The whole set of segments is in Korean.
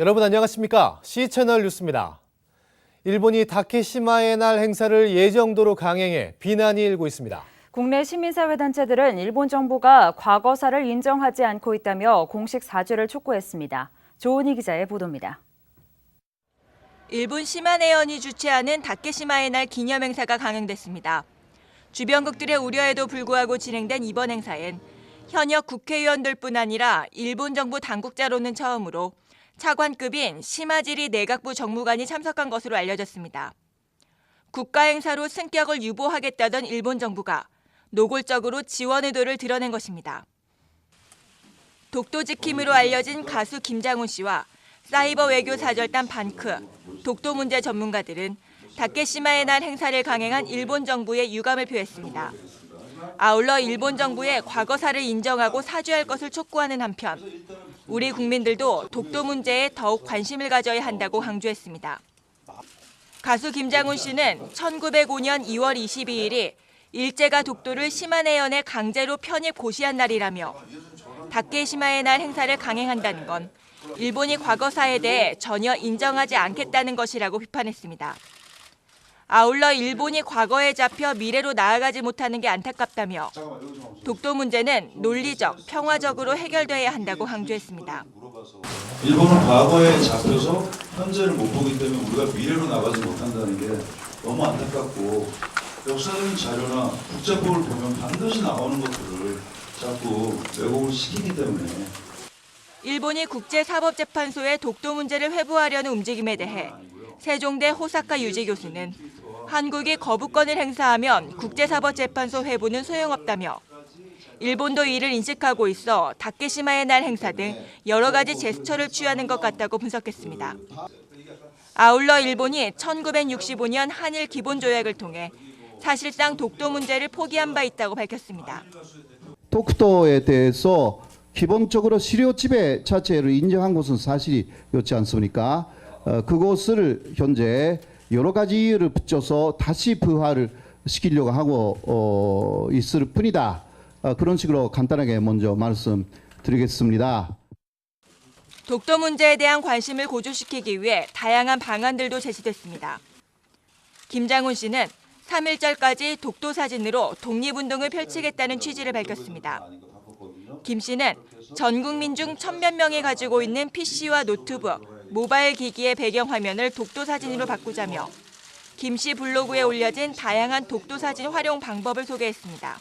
여러분 안녕하십니까? C채널 뉴스입니다. 일본이 다케시마의 날 행사를 예정도로 강행해 비난이 일고 있습니다. 국내 시민사회 단체들은 일본 정부가 과거사를 인정하지 않고 있다며 공식 사죄를 촉구했습니다. 조은희 기자의 보도입니다. 일본 시마네현이 주최하는 다케시마의 날 기념 행사가 강행됐습니다. 주변국들의 우려에도 불구하고 진행된 이번 행사엔 현역 국회의원들뿐 아니라 일본 정부 당국자로는 처음으로 차관급인 시마지리 내각부 정무관이 참석한 것으로 알려졌습니다. 국가 행사로 승격을 유보하겠다던 일본 정부가 노골적으로 지원 의도를 드러낸 것입니다. 독도 지킴으로 알려진 가수 김장훈 씨와 사이버 외교 사절단 반크, 독도 문제 전문가들은 다케시마의 날 행사를 강행한 일본 정부에 유감을 표했습니다. 아울러 일본 정부의 과거사를 인정하고 사죄할 것을 촉구하는 한편 우리 국민들도 독도 문제에 더욱 관심을 가져야 한다고 강조했습니다. 가수 김장훈 씨는 1905년 2월 22일이 일제가 독도를 시마네현에 강제로 편입 고시한 날이라며 다케시마의 날 행사를 강행한다는 건 일본이 과거사에 대해 전혀 인정하지 않겠다는 것이라고 비판했습니다. 아울러 일본이 과거에 잡혀 미래로 나아가지 못하는 게 안타깝다며 독도 문제는 논리적, 평화적으로 해결돼야 한다고 강조했습니다. 일본은 과거에 잡혀서 현재를 못 보기 때문에 우리가 미래로 나가지 못한다는 게 너무 안타깝고 역사적인 자료나 국제법을 보면 반드시 나오는 것들을 자꾸 왜곡을 시키기 때문에 일본이 국제사법재판소에 독도 문제를 회부하려는 움직임에 대해 세종대 호사카 유지 교수는 한국이 거부권을 행사하면 국제사법재판소 회부는 소용없다며 일본도 이를 인식하고 있어 다케시마의 날 행사 등 여러 가지 제스처를 취하는 것 같다고 분석했습니다. 아울러 일본이 1965년 한일 기본조약을 통해 사실상 독도 문제를 포기한 바 있다고 밝혔습니다. 독도에 대해서 기본적으로 시료 지배 자체를 인정한 것은 사실이었지 않습니까? 어, 그것을 현재 여러 가지 이유를 붙여서 다시 부활을 시키려고 하고 어, 있을 뿐이다. 어, 그런 식으로 간단하게 먼저 말씀드리겠습니다. 독도 문제에 대한 관심을 고조시키기 위해 다양한 방안들도 제시됐습니다. 김장훈 씨는 3일절까지 독도 사진으로 독립운동을 펼치겠다는 취지를 밝혔습니다. 김 씨는 전 국민 중 천몇 명이 가지고 있는 PC와 노트북, 모바일 기기의 배경 화면을 독도 사진으로 바꾸자며 김 씨 블로그에 올려진 다양한 독도 사진 활용 방법을 소개했습니다.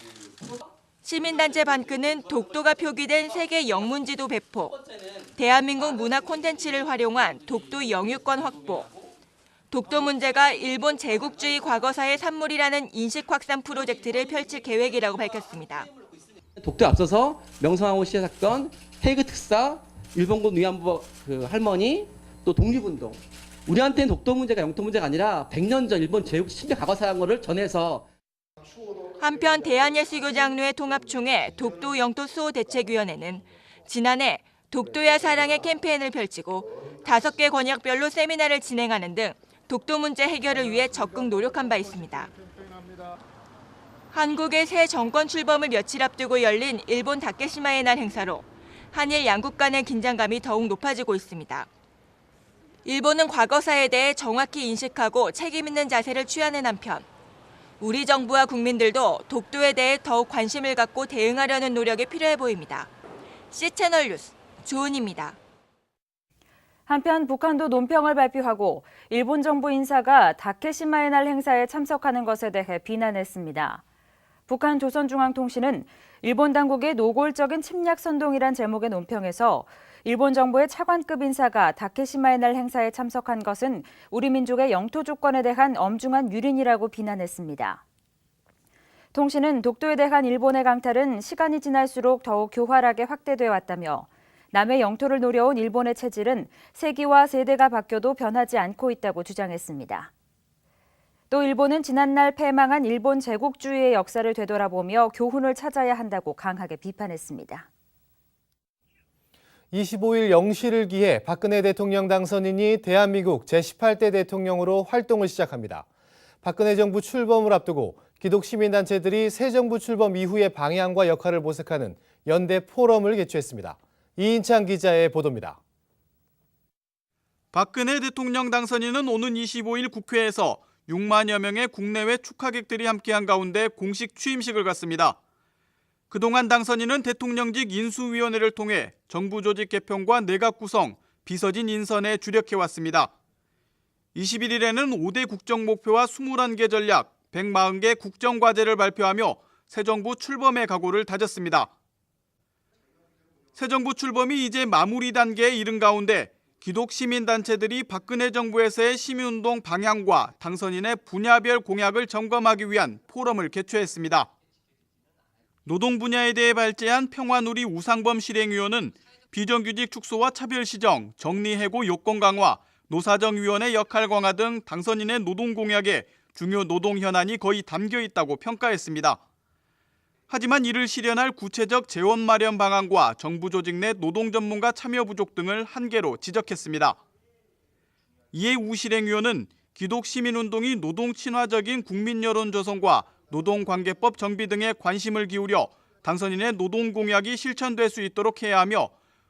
시민단체 반크는 독도가 표기된 세계 영문지도 배포, 대한민국 문화 콘텐츠를 활용한 독도 영유권 확보, 독도 문제가 일본 제국주의 과거사의 산물이라는 인식 확산 프로젝트를 펼칠 계획이라고 밝혔습니다. 독도에 앞서서 명성황후 시대 사건, 해그 특사, 일본군 위안부 그 할머니, 또 독립운동. 우리한테는 독도 문제가 영토 문제가 아니라 100년 전 일본 제국 침략 과거사한 거를 전해서 한편 대한예수교 장로회 통합총회 독도 영토 수호 대책위원회는 지난해 독도야 사랑의 캠페인을 펼치고 다섯 개 권역별로 세미나를 진행하는 등 독도 문제 해결을 위해 적극 노력한 바 있습니다. 한국의 새 정권 출범을 며칠 앞두고 열린 일본 다케시마의 날 행사로 한일 양국 간의 긴장감이 더욱 높아지고 있습니다. 일본은 과거사에 대해 정확히 인식하고 책임 있는 자세를 취하는 한편 우리 정부와 국민들도 독도에 대해 더욱 관심을 갖고 대응하려는 노력이 필요해 보입니다. C채널 뉴스 조은입니다. 한편 북한도 논평을 발표하고 일본 정부 인사가 다케시마의 날 행사에 참석하는 것에 대해 비난했습니다. 북한 조선중앙통신은 일본 당국의 노골적인 침략 선동이란 제목의 논평에서 일본 정부의 차관급 인사가 다케시마의 날 행사에 참석한 것은 우리 민족의 영토 주권에 대한 엄중한 유린이라고 비난했습니다. 통신은 독도에 대한 일본의 강탈은 시간이 지날수록 더욱 교활하게 확대돼 왔다며 남의 영토를 노려온 일본의 체질은 세기와 세대가 바뀌어도 변하지 않고 있다고 주장했습니다. 또 일본은 지난날 패망한 일본 제국주의의 역사를 되돌아보며 교훈을 찾아야 한다고 강하게 비판했습니다. 25일 영시를 기해 박근혜 대통령 당선인이 대한민국 제18대 대통령으로 활동을 시작합니다. 박근혜 정부 출범을 앞두고 기독 시민단체들이 새 정부 출범 이후의 방향과 역할을 모색하는 연대 포럼을 개최했습니다. 이인창 기자의 보도입니다. 박근혜 대통령 당선인은 오는 25일 국회에서 6만여 명의 국내외 축하객들이 함께한 가운데 공식 취임식을 갖습니다. 그동안 당선인은 대통령직 인수위원회를 통해 정부 조직 개편과 내각 구성, 비서진 인선에 주력해왔습니다. 21일에는 5대 국정 목표와 21개 전략, 140개 국정 과제를 발표하며 새 정부 출범의 각오를 다졌습니다. 새 정부 출범이 이제 마무리 단계에 이른 가운데 기독 시민단체들이 박근혜 정부에서의 시민운동 방향과 당선인의 분야별 공약을 점검하기 위한 포럼을 개최했습니다. 노동 분야에 대해 발제한 평화누리 우상범 실행위원은 비정규직 축소와 차별 시정, 정리 해고 요건 강화, 노사정위원회 역할 강화 등 당선인의 노동 공약에 중요 노동 현안이 거의 담겨 있다고 평가했습니다. 하지만 이를 실현할 구체적 재원 마련 방안과 정부 조직 내 노동 전문가 참여 부족 등을 한계로 지적했습니다. 이에 우 실행위원은 기독 시민운동이 노동 친화적인 국민 여론 조성과 노동관계법 정비 등에 관심을 기울여 당선인의 노동 공약이 실천될 수 있도록 해야 하며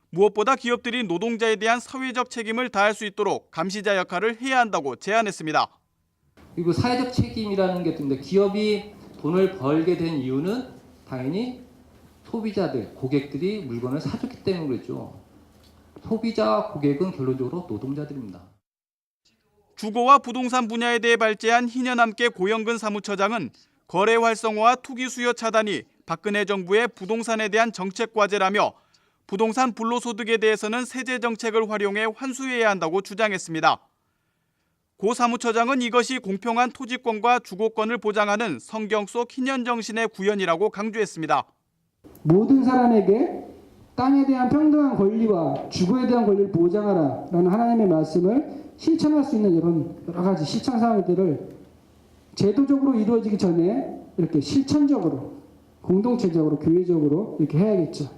무엇보다 기업들이 노동자에 대한 사회적 책임을 다할 수 있도록 감시자 역할을 해야 한다고 제안했습니다. 그리고 사회적 책임이라는 게 있는데 기업이 돈을 벌게 된 이유는 당연히 소비자들, 고객들이 물건을 사줬기 때문에 그랬죠. 소비자와 고객은 결론적으로 노동자들입니다. 주거와 부동산 분야에 대해 발제한 희년함께 고영근 사무처장은 거래 활성화와 투기 수요 차단이 박근혜 정부의 부동산에 대한 정책 과제라며 부동산 불로소득에 대해서는 세제 정책을 활용해 환수해야 한다고 주장했습니다. 고 사무처장은 이것이 공평한 토지권과 주거권을 보장하는 성경 속 희년 정신의 구현이라고 강조했습니다. 모든 사람에게 땅에 대한 평등한 권리와 주거에 대한 권리를 보장하라라는 하나님의 말씀을 실천할 수 있는 이런 여러 가지 실천 사항들을 제도적으로 이루어지기 전에 이렇게 실천적으로 공동체적으로 교회적으로 이렇게 해야겠죠.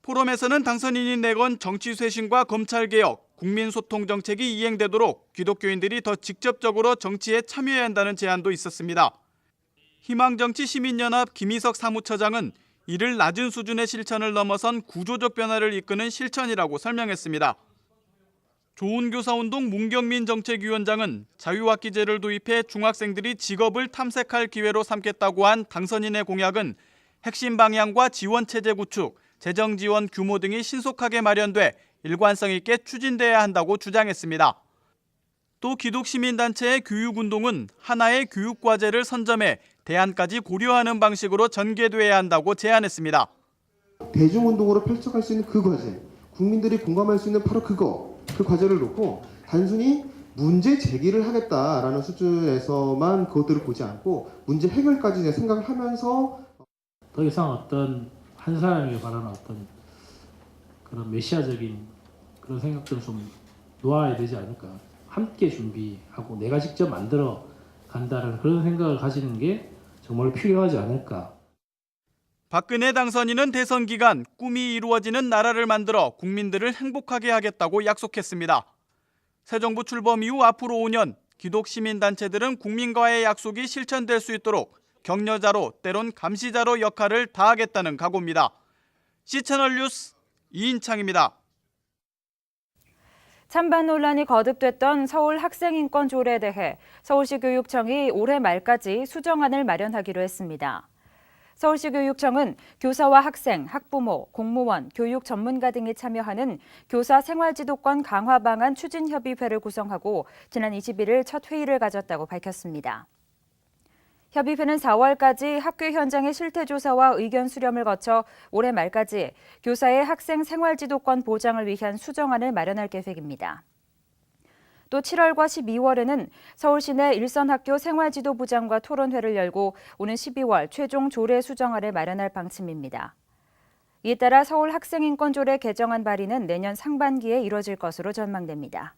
포럼에서는 당선인이 내건 정치 쇄신과 검찰 개혁, 국민 소통 정책이 이행되도록 기독교인들이 더 직접적으로 정치에 참여해야 한다는 제안도 있었습니다. 희망정치 시민연합 김희석 사무처장은 이를 낮은 수준의 실천을 넘어선 구조적 변화를 이끄는 실천이라고 설명했습니다. 좋은교사운동 문경민 정책위원장은 자유학기제를 도입해 중학생들이 직업을 탐색할 기회로 삼겠다고 한 당선인의 공약은 핵심 방향과 지원 체제 구축, 재정 지원 규모 등이 신속하게 마련돼 일관성 있게 추진돼야 한다고 주장했습니다. 또 기독 시민단체의 교육운동은 하나의 교육 과제를 선점해 대안까지 고려하는 방식으로 전개돼야 한다고 제안했습니다. 대중운동으로 펼쳐갈 수 있는 그 과제, 국민들이 공감할 수 있는 바로 그거, 그 과제를 놓고 단순히 문제 제기를 하겠다라는 수준에서만 그것들을 보지 않고 문제 해결까지 내 생각을 하면서 더 이상 어떤 한 사람에게 바라는 어떤 그런 메시아적인 그런 생각들을 좀 놓아야 되지 않을까. 함께 준비하고 내가 직접 만들어 간다는 그런 생각을 가지는 게 정말 필요하지 않을까. 박근혜 당선인은 대선 기간 꿈이 이루어지는 나라를 만들어 국민들을 행복하게 하겠다고 약속했습니다. 새 정부 출범 이후 앞으로 5년 기독 시민 단체들은 국민과의 약속이 실천될 수 있도록 격려자로 때론 감시자로 역할을 다하겠다는 각오입니다. 시채널 뉴스 이인창입니다. 찬반 논란이 거듭됐던 서울 학생인권 조례에 대해 서울시 교육청이 올해 말까지 수정안을 마련하기로 했습니다. 서울시 교육청은 교사와 학생, 학부모, 공무원, 교육 전문가 등이 참여하는 교사 생활지도권 강화 방안 추진 협의회를 구성하고 지난 21일 첫 회의를 가졌다고 밝혔습니다. 협의회는 4월까지 학교 현장의 실태 조사와 의견 수렴을 거쳐 올해 말까지 교사의 학생 생활 지도권 보장을 위한 수정안을 마련할 계획입니다. 또 7월과 12월에는 서울시 내 일선학교 생활지도부장과 토론회를 열고 오는 12월 최종 조례 수정안을 마련할 방침입니다. 이에 따라 서울 학생인권조례 개정안 발의는 내년 상반기에 이뤄질 것으로 전망됩니다.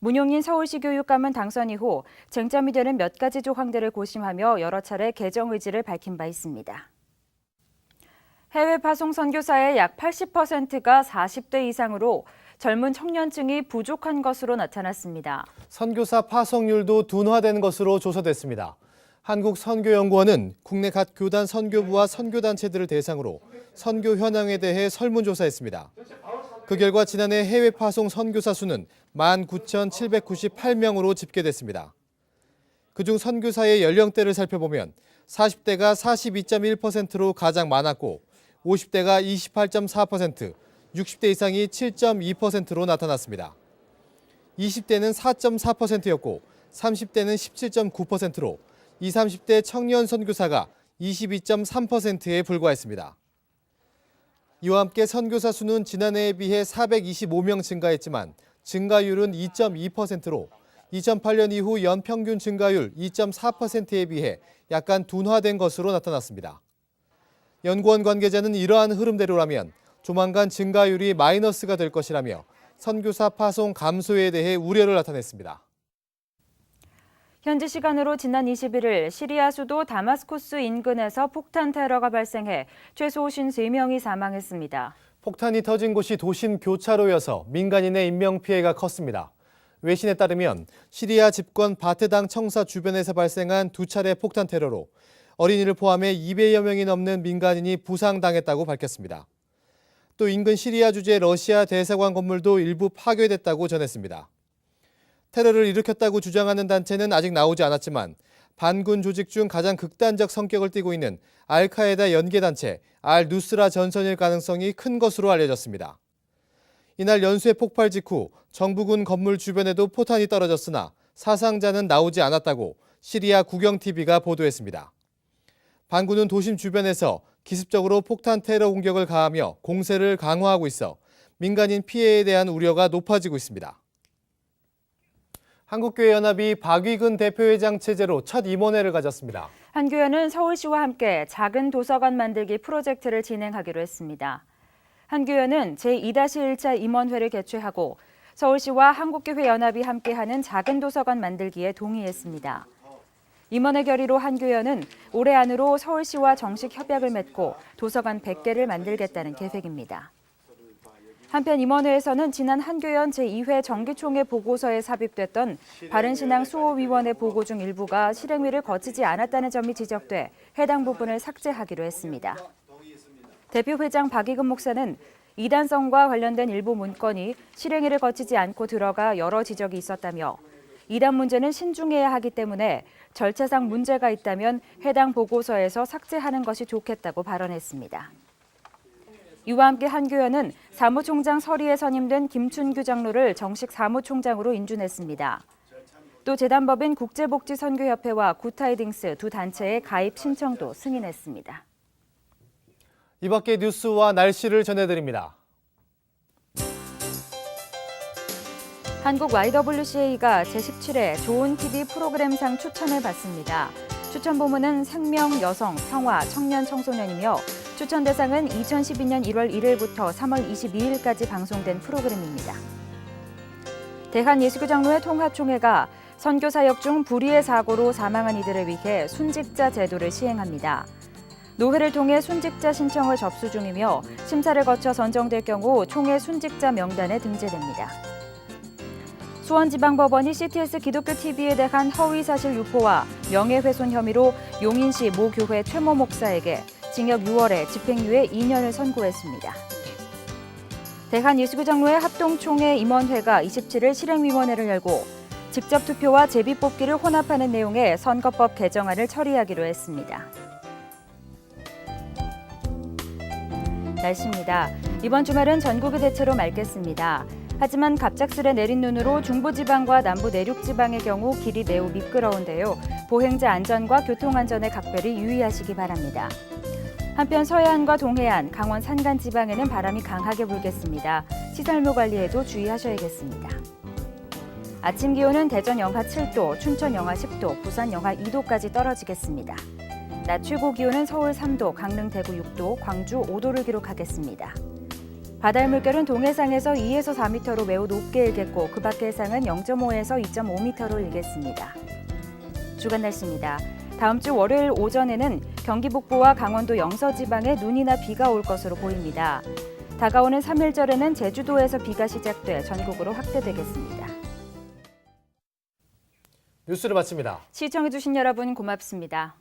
문용인 서울시 교육감은 당선 이후 쟁점이 되는 몇 가지 조항들을 고심하며 여러 차례 개정 의지를 밝힌 바 있습니다. 해외 파송 선교사의 약 80%가 40대 이상으로 젊은 청년층이 부족한 것으로 나타났습니다. 선교사 파송률도 둔화된 것으로 조사됐습니다. 한국선교연구원은 국내 각 교단 선교부와 선교단체들을 대상으로 선교 현황에 대해 설문조사했습니다. 그 결과 지난해 해외 파송 선교사 수는 19,798명으로 집계됐습니다. 그중 선교사의 연령대를 살펴보면 40대가 42.1%로 가장 많았고 50대가 28.4%, 60대 이상이 7.2%로 나타났습니다. 20대는 4.4%였고 30대는 17.9%로 20, 30대 청년 선교사가 22.3%에 불과했습니다. 이와 함께 선교사 수는 지난해에 비해 425명 증가했지만 증가율은 2.2%로 2008년 이후 연평균 증가율 2.4%에 비해 약간 둔화된 것으로 나타났습니다. 연구원 관계자는 이러한 흐름대로라면 조만간 증가율이 마이너스가 될 것이라며 선교사 파송 감소에 대해 우려를 나타냈습니다. 현지 시간으로 지난 21일 시리아 수도 다마스코스 인근에서 폭탄 테러가 발생해 최소 53명이 사망했습니다. 폭탄이 터진 곳이 도심 교차로여서 민간인의 인명피해가 컸습니다. 외신에 따르면 시리아 집권 바트당 청사 주변에서 발생한 두 차례 폭탄 테러로 어린이를 포함해 200여 명이 넘는 민간인이 부상당했다고 밝혔습니다. 또 인근 시리아 주재 러시아 대사관 건물도 일부 파괴됐다고 전했습니다. 테러를 일으켰다고 주장하는 단체는 아직 나오지 않았지만 반군 조직 중 가장 극단적 성격을 띠고 있는 알카에다 연계단체 알 누스라 전선일 가능성이 큰 것으로 알려졌습니다. 이날 연쇄 폭발 직후 정부군 건물 주변에도 포탄이 떨어졌으나 사상자는 나오지 않았다고 시리아 국영TV가 보도했습니다. 반군은 도심 주변에서 기습적으로 폭탄 테러 공격을 가하며 공세를 강화하고 있어 민간인 피해에 대한 우려가 높아지고 있습니다. 한국교회연합이 박위근 대표회장 체제로 첫 임원회를 가졌습니다. 한교연은 서울시와 함께 작은 도서관 만들기 프로젝트를 진행하기로 했습니다. 한교연은 제2-1차 임원회를 개최하고 서울시와 한국교회 연합이 함께하는 작은 도서관 만들기에 동의했습니다. 임원회 결의로 한교연은 올해 안으로 서울시와 정식 협약을 맺고 도서관 100개를 만들겠다는 계획입니다. 한편 임원회에서는 지난 한교연 제2회 정기총회 보고서에 삽입됐던 바른신앙 수호위원회 보고 중 일부가 실행위를 거치지 않았다는 점이 지적돼 해당 부분을 삭제하기로 했습니다. 대표회장 박익은 목사는 이단성과 관련된 일부 문건이 실행위를 거치지 않고 들어가 여러 지적이 있었다며 이단 문제는 신중해야 하기 때문에 절차상 문제가 있다면 해당 보고서에서 삭제하는 것이 좋겠다고 발언했습니다. 이와 함께 한교연은 사무총장 서리에 선임된 김춘규 장로를 정식 사무총장으로 인준했습니다. 또 재단법인 국제복지선교협회와 굿타이딩스 두 단체의 가입 신청도 승인했습니다. 이 밖의 뉴스와 날씨를 전해드립니다. 한국 YWCA가 제17회 좋은 TV 프로그램상 추천을 받습니다. 추천 부문은 생명, 여성, 평화, 청년, 청소년이며 추천 대상은 2012년 1월 1일부터 3월 22일까지 방송된 프로그램입니다. 대한예수교장로회 통합총회가 선교 사역 중 불의의 사고로 사망한 이들을 위해 순직자 제도를 시행합니다. 노회를 통해 순직자 신청을 접수 중이며 심사를 거쳐 선정될 경우 총회 순직자 명단에 등재됩니다. 수원지방법원이 CTS 기독교 TV에 대한 허위 사실 유포와 명예훼손 혐의로 용인시 모 교회 최모 목사에게 징역 6월에 집행유예 2년을 선고했습니다. 대한예수교장로회 합동총회 임원회가 27일 실행위원회를 열고 직접 투표와 제비 뽑기를 혼합하는 내용의 선거법 개정안을 처리하기로 했습니다. 날씨입니다. 이번 주말은 전국이 대체로 맑겠습니다. 하지만 갑작스레 내린 눈으로 중부지방과 남부 내륙지방의 경우 길이 매우 미끄러운데요. 보행자 안전과 교통안전에 각별히 유의하시기 바랍니다. 한편 서해안과 동해안, 강원 산간 지방에는 바람이 강하게 불겠습니다. 시설물 관리에도 주의하셔야겠습니다. 아침 기온은 대전 영하 7도, 춘천 영하 10도, 부산 영하 2도까지 떨어지겠습니다. 낮 최고 기온은 서울 3도, 강릉 대구 6도, 광주 5도를 기록하겠습니다. 바다의 물결은 동해상에서 2에서 4m로 매우 높게 일겠고 그 밖의 해상은 0.5에서 2.5m로 일겠습니다. 주간 날씨입니다. 다음 주 월요일 오전에는 경기 북부와 강원도 영서 지방에 눈이나 비가 올 것으로 보입니다. 다가오는 3일절에는 제주도에서 비가 시작돼 전국으로 확대되겠습니다. 뉴스를 마칩니다. 시청해주신 여러분 고맙습니다.